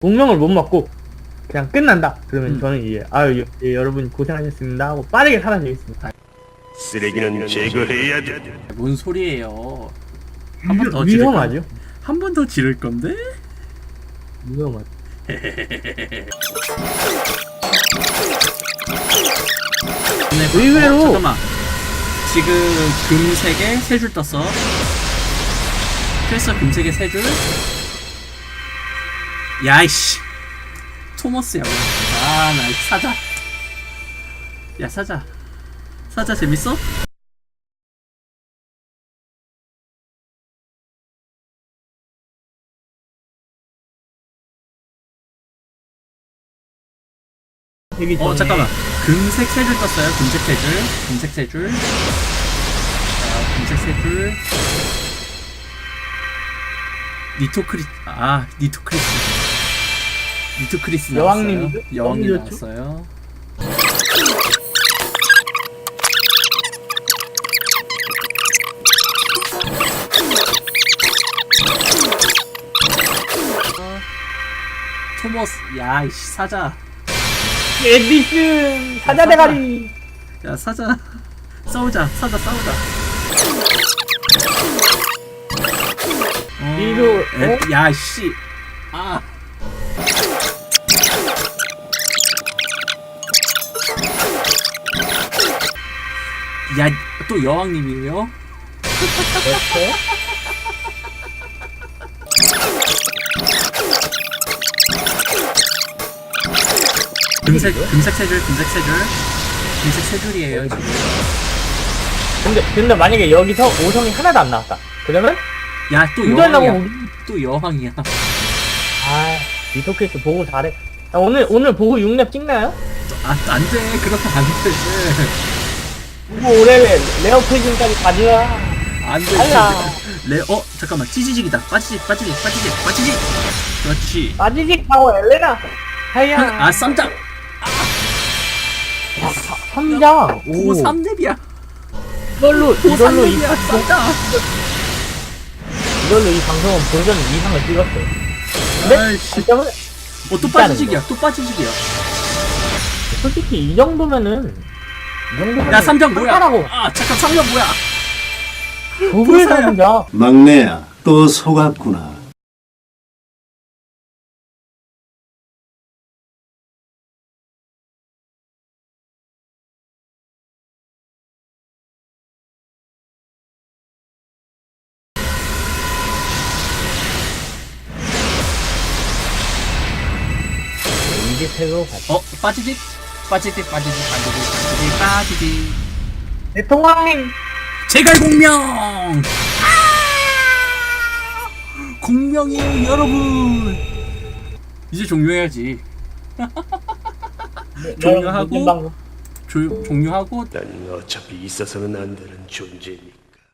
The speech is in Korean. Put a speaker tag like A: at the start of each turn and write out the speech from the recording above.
A: 공명을 못 맞고 그냥 끝난다. 그러면
B: 음.
A: 저는 이제 아유 여- 예, 여러분 고생하셨습니다 하고 빠르게 사라지겠습니다.
C: 쓰레기는 제거해야 돼.
B: 뭔 소리예요? 한 번 더 지를 건-
A: 위험하죠.
B: 한 번 더 지를 건데?
A: 위험하죠.
B: 네,
A: 의외로-
B: 어, 잠깐만. 지금 금 3개, 3줄 떴어. 퀘스트 금 3개, 3줄. 야이씨. 토머스야, 왜. 아, 나 사자. 야, 사자. 사자 재밌어? 어, 잠깐만. 금색 3줄 떴어요. 금색 3줄. 금색 3줄. 자, 금색 3줄. 니토크리, 아, 니토크리스. 나왔어요.
A: 여왕님이죠?
B: 여왕님
A: 좋죠?
B: 나왔어요. 어, 토머스, 야, 이씨, 사자.
A: 에디슨 사자 대가리.
B: 야 사자 싸우자 사자 싸우자 어,
A: 이거,
B: 에,
A: 어?
B: 야씨 아 야, 또 여왕님이에요? 금색, 금색 세 줄, 금색 세 줄. 금색 세 줄이에요, 지금.
A: 근데 근데 만약에 여기서 5성이 하나도 안 나왔다. 그러면
B: 야, 또 여왕이야. 또 여왕이야.
A: 아 리토크리스 보고 잘해. 아, 오늘 오늘 보고 6렙 찍나요?
B: 아, 안 돼. 그렇게 안 돼.
A: 보고 올해 레어 페이징까지 가져와.
B: 안 돼.
A: 달라.
B: 레, 어, 잠깐만. 찌지직이다. 빠지직, 빠지직, 빠지직, 빠지직. 그렇지.
A: 마지직 파워 엘레나. 하야.
B: 아, 쌈장.
A: 아, 삼장.
B: 오,
A: 오.
B: 3렙이야.
A: 이걸로
B: 오,
A: 이걸로 이
B: 3렙이야.
A: 방송
B: 쌈장.
A: 이걸로 이 방송은 본전 이상을 찍었어요. 근데
B: 아이씨. 어, 또 빠지직이야. 또 빠지직이야.
A: 솔직히 이 정도면은
B: 야, 삼장 뭐야?
A: 하라고
B: 아, 잠깐, 삼장 뭐야?
A: 도구의
B: 부사야.
A: 삼장.
D: 막내야, 또 속았구나.
A: 이게 새로 같이.
B: 어, 빠지직? 빠지직, 빠지직, 빠지직, 빠지직, 빠지직.
A: 대통령님
B: 제갈 공명! 아! 공명이에요, 여러분! 이제 종료해야지. 종료하고. 조, 종료하고
C: 난 어차피 있어서는 안 되는 존재니까.